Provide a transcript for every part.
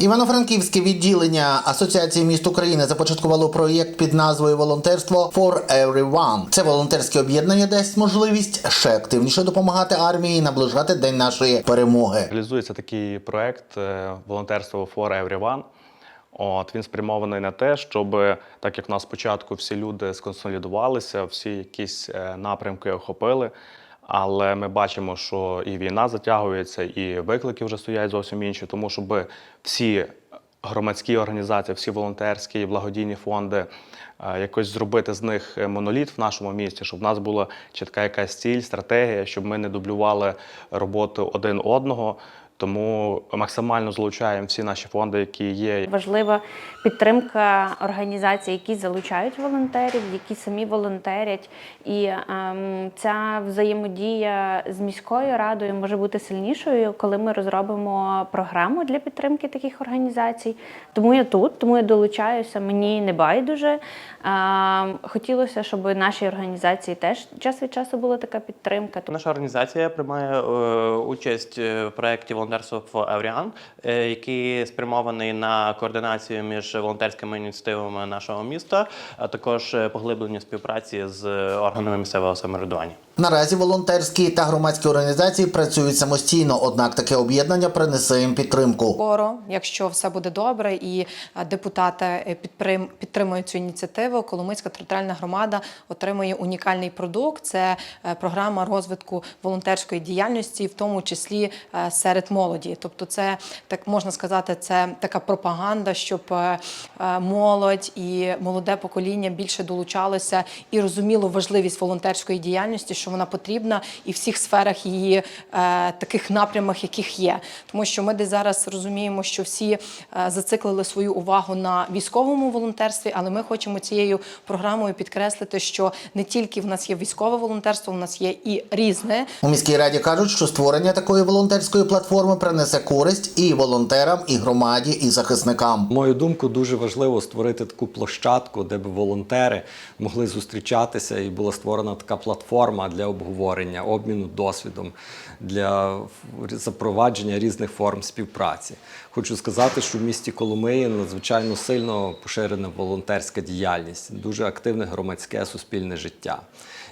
Івано-Франківське відділення Асоціації міст України започаткувало проєкт під назвою Волонтерство for Everyone. Це волонтерське об'єднання дасть можливість ще активніше допомагати армії наближати день нашої перемоги. Реалізується такий проект е, волонтерство for Everyone. От він спрямований на те, щоб так як в нас спочатку всі люди сконсолідувалися, всі якісь е, напрямки охопили. Але ми бачимо, що і війна затягується, і виклики вже стоять зовсім інші. Тому щоб всі громадські організації, всі волонтерські і благодійні фонди е, якось зробити з них моноліт в нашому місті, щоб в нас була чітка якась ціль, стратегія, щоб ми не дублювали роботу один одного. Тому максимально залучаємо всі наші фонди, які є. Важлива підтримка організацій, які залучають волонтерів, які самі волонтерять. І ем, ця взаємодія з міською радою може бути сильнішою, коли ми розробимо програму для підтримки таких організацій. Тому я тут, тому я долучаюся. Мені не байдуже. Ем, хотілося, щоб нашій організації теж час від часу була така підтримка. Наша організація приймає е, участь е, в проєкті волонтерство Everyone, е, який спрямований на координацію між волонтерськими ініціативами нашого міста, а також е, поглиблення співпраці з органами місцевого самоврядування. Наразі волонтерські та громадські організації працюють самостійно, однак таке об'єднання принесе їм підтримку. скоро, якщо все буде добре, і е, депутати е, підтримують цю ініціативу. Коломийська територіальна громада отримує унікальний продукт. Це е, програма розвитку волонтерської діяльності, в тому числі серед молоді. Тобто, це так можна сказати, це така пропаганда, щоб молодь і молоде покоління більше долучалося і розуміло важливість волонтерської діяльності, що вона потрібна і в всіх сферах її е, таких напрямах, яких є. Тому що ми десь зараз розуміємо, що всі е, зациклили свою увагу на військовому волонтерстві, але ми хочемо цією програмою підкреслити, що не тільки в нас є військове волонтерство, в нас є і різне. У міській раді кажуть, що створення такої волонтерської платформи принесе користь і волонтерам, і громаді, і захисникам. Мою думку, дуже важливо створити таку площадку, де б волонтери могли зустрічатися, і була створена така платформа для обговорення, обміну досвідом, для запровадження різних форм співпраці. Хочу сказати, що в місті Коломиї надзвичайно сильно поширена волонтерська діяльність, дуже активне громадське суспільне життя.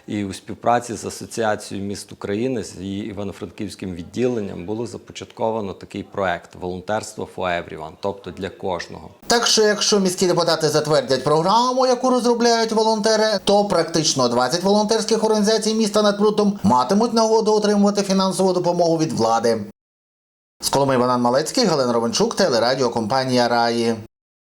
І у співпраці з Асоціацією міст України з її івано-франківським відділенням було започатковано такий проект Волонтерство for Everyone, тобто для кожного. Так що, якщо міські депутати затвердять програму, яку розробляють волонтери, то практично 20 волонтерських організацій міста над прутом матимуть нагоду отримувати фінансову допомогу від влади. З Коломи Іван Малецький, Галина Ровенчук, телерадіокомпанія Раї.